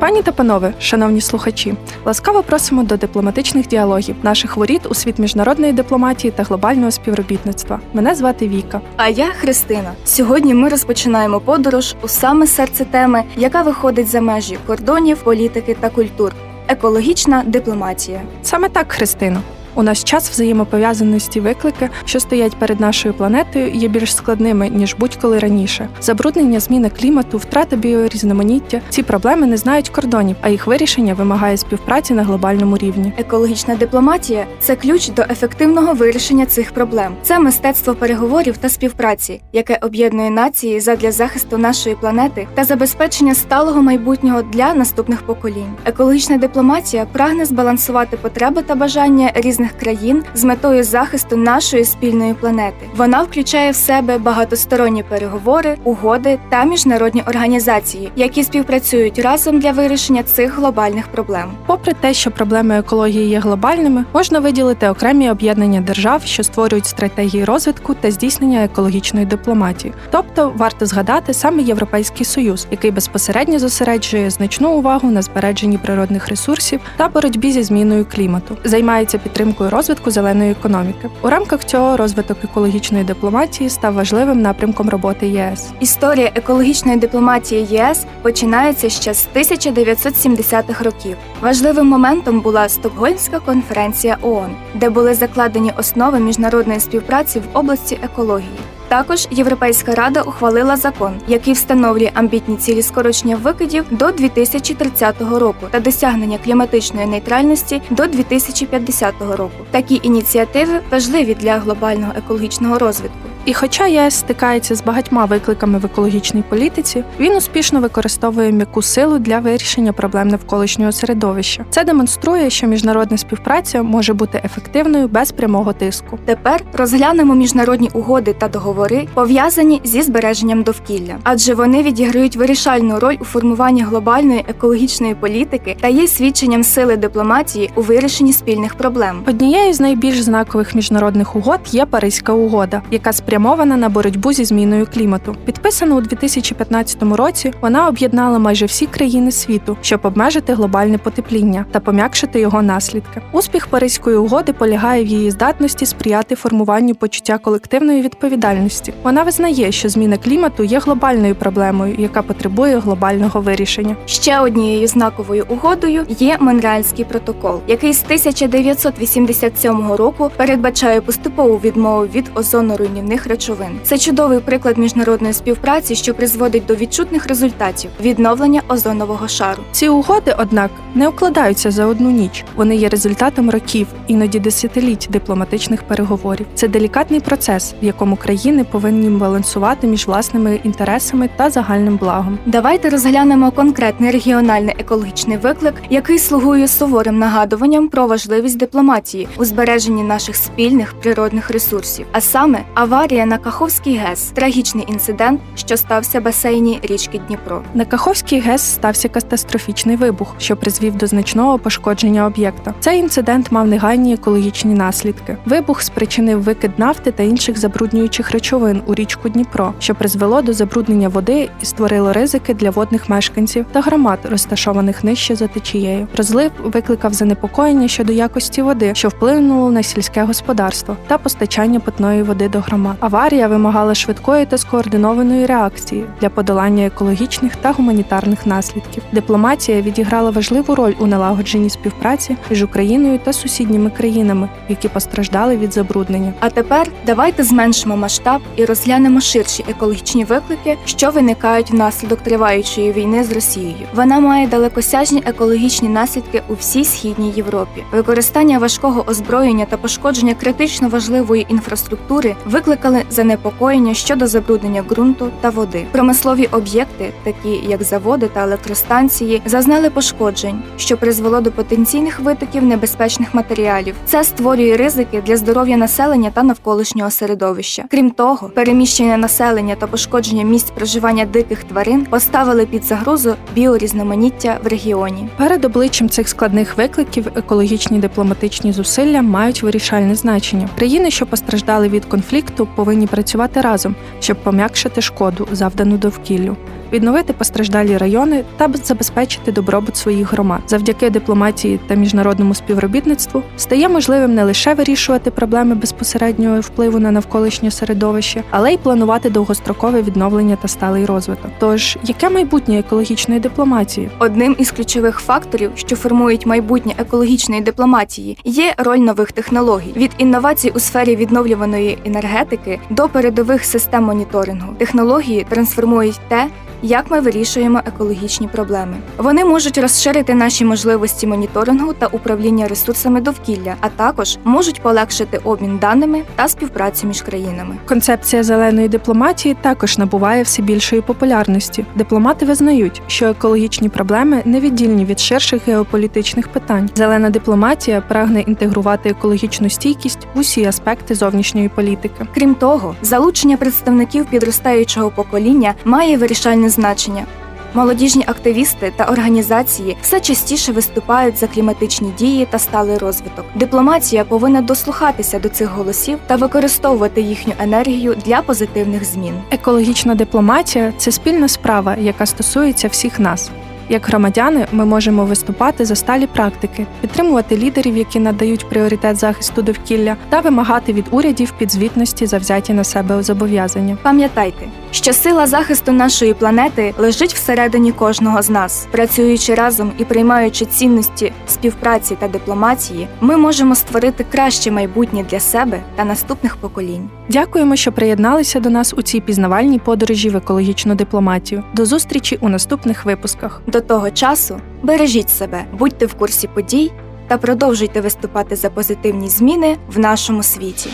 Пані та панове, шановні слухачі, ласкаво просимо до дипломатичних діалогів наших воріт у світ міжнародної дипломатії та глобального співробітництва. Мене звати Віка. А я Христина. Сьогодні ми розпочинаємо подорож у саме серце теми, яка виходить за межі кордонів, політики та культур. Екологічна дипломатія. Саме так, Христино. У наш час взаємопов'язаності виклики, що стоять перед нашою планетою, є більш складними ніж будь-коли раніше. Забруднення, зміни клімату, втрата біорізноманіття ці проблеми не знають кордонів, а їх вирішення вимагає співпраці на глобальному рівні. Екологічна дипломатія це ключ до ефективного вирішення цих проблем. Це мистецтво переговорів та співпраці, яке об'єднує нації задля захисту нашої планети та забезпечення сталого майбутнього для наступних поколінь. Екологічна дипломатія прагне збалансувати потреби та бажання різних країн з метою захисту нашої спільної планети. Вона включає в себе багатосторонні переговори, угоди та міжнародні організації, які співпрацюють разом для вирішення цих глобальних проблем. Попри те, що проблеми екології є глобальними, можна виділити окремі об'єднання держав, що створюють стратегії розвитку та здійснення екологічної дипломатії. Тобто варто згадати саме Європейський Союз, який безпосередньо зосереджує значну увагу на збереженні природних ресурсів та боротьбі зі зміною клімату, займається підтримкою розвитку зеленої економіки. У рамках цього розвиток екологічної дипломатії став важливим напрямком роботи ЄС. Історія екологічної дипломатії ЄС починається ще з 1970-х років. Важливим моментом була Стокгольмська конференція ООН, де були закладені основи міжнародної співпраці в області екології. Також Європейська рада ухвалила закон, який встановлює амбітні цілі скорочення викидів до 2030 року та досягнення кліматичної нейтральності до 2050 року. Такі ініціативи важливі для глобального екологічного розвитку. І хоча ЄС стикається з багатьма викликами в екологічній політиці, він успішно використовує м'яку силу для вирішення проблем навколишнього середовища. Це демонструє, що міжнародна співпраця може бути ефективною без прямого тиску. Тепер розглянемо міжнародні угоди та договори, пов'язані зі збереженням довкілля, адже вони відіграють вирішальну роль у формуванні глобальної екологічної політики та є свідченням сили дипломатії у вирішенні спільних проблем. Однією з найбільш знакових міжнародних угод є Паризька угода, яка спрямована на боротьбу зі зміною клімату. Підписана у 2015 році, вона об'єднала майже всі країни світу, щоб обмежити глобальне потепління та пом'якшити його наслідки. Успіх Паризької угоди полягає в її здатності сприяти формуванню почуття колективної відповідальності. Вона визнає, що зміна клімату є глобальною проблемою, яка потребує глобального вирішення. Ще однією знаковою угодою є Монреальський протокол, який з 1987 року передбачає поступову відмову від озоноруйнівних речовин. Це чудовий приклад міжнародної співпраці, що призводить до відчутних результатів відновлення озонового шару. Ці угоди, однак, не укладаються за одну ніч. Вони є результатом років, іноді десятиліть дипломатичних переговорів. Це делікатний процес, в якому країни повинні балансувати між власними інтересами та загальним благом. Давайте розглянемо конкретний регіональний екологічний виклик, який слугує суворим нагадуванням про важливість дипломатії у збереженні наших спільних природних ресурсів, а саме аварія на Каховський ГЕС, трагічний інцидент, що стався в басейні річки Дніпро. На Каховський ГЕС стався катастрофічний вибух, що призвів до значного пошкодження об'єкта. Цей інцидент мав негайні екологічні наслідки. Вибух спричинив викид нафти та інших забруднюючих речовин у річку Дніпро, що призвело до забруднення води і створило ризики для водних мешканців та громад, розташованих нижче за течією. Розлив викликав занепокоєння щодо якості води, що вплинуло на сільське господарство та постачання питної води до громад. Аварія вимагала швидкої та скоординованої реакції для подолання екологічних та гуманітарних наслідків. Дипломатія відіграла важливу роль у налагодженні співпраці між Україною та сусідніми країнами, які постраждали від забруднення. А тепер давайте зменшимо масштаб і розглянемо ширші екологічні виклики, що виникають внаслідок триваючої війни з Росією. Вона має далекосяжні екологічні наслідки у всій східній Європі. Використання важкого озброєння та пошкодження критично важливої інфраструктури викликали викликали занепокоєння щодо забруднення ґрунту та води. Промислові об'єкти, такі як заводи та електростанції, зазнали пошкоджень, що призвело до потенційних витоків небезпечних матеріалів. Це створює ризики для здоров'я населення та навколишнього середовища. Крім того, переміщення населення та пошкодження місць проживання диких тварин поставили під загрозу біорізноманіття в регіоні. Перед обличчям цих складних викликів екологічні дипломатичні зусилля мають вирішальне значення. Країни, що постраждали від конфлікту, повинні працювати разом, щоб пом'якшити шкоду, завдану довкіллю. Відновити постраждалі райони та забезпечити добробут своїх громад завдяки дипломатії та міжнародному співробітництву стає можливим не лише вирішувати проблеми безпосереднього впливу на навколишнє середовище, але й планувати довгострокове відновлення та сталий розвиток. Тож, яке майбутнє екологічної дипломатії? Одним із ключових факторів, що формують майбутнє екологічної дипломатії, є роль нових технологій від інновацій у сфері відновлюваної енергетики до передових систем моніторингу. Технології трансформують те. Як ми вирішуємо екологічні проблеми? Вони можуть розширити наші можливості моніторингу та управління ресурсами довкілля, а також можуть полегшити обмін даними та співпрацю між країнами. Концепція зеленої дипломатії також набуває все більшої популярності. Дипломати визнають, що екологічні проблеми невіддільні від ширших геополітичних питань. Зелена дипломатія прагне інтегрувати екологічну стійкість в усі аспекти зовнішньої політики. Крім того, залучення представників підростаючого покоління має вирішальне значення. Молодіжні активісти та організації все частіше виступають за кліматичні дії та сталий розвиток. Дипломатія повинна дослухатися до цих голосів та використовувати їхню енергію для позитивних змін. Екологічна дипломатія це спільна справа, яка стосується всіх нас. Як громадяни, ми можемо виступати за сталі практики, підтримувати лідерів, які надають пріоритет захисту довкілля, та вимагати від урядів підзвітності за взяті на себе зобов'язання. Пам'ятайте, що сила захисту нашої планети лежить всередині кожного з нас. Працюючи разом і приймаючи цінності співпраці та дипломатії, ми можемо створити краще майбутнє для себе та наступних поколінь. Дякуємо, що приєдналися до нас у цій пізнавальній подорожі в екологічну дипломатію. До зустрічі у наступних випусках. До того часу бережіть себе, будьте в курсі подій та продовжуйте виступати за позитивні зміни в нашому світі.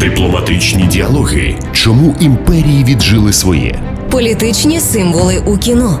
Дипломатичні діалоги. Чому імперії віджили своє? Політичні символи у кіно.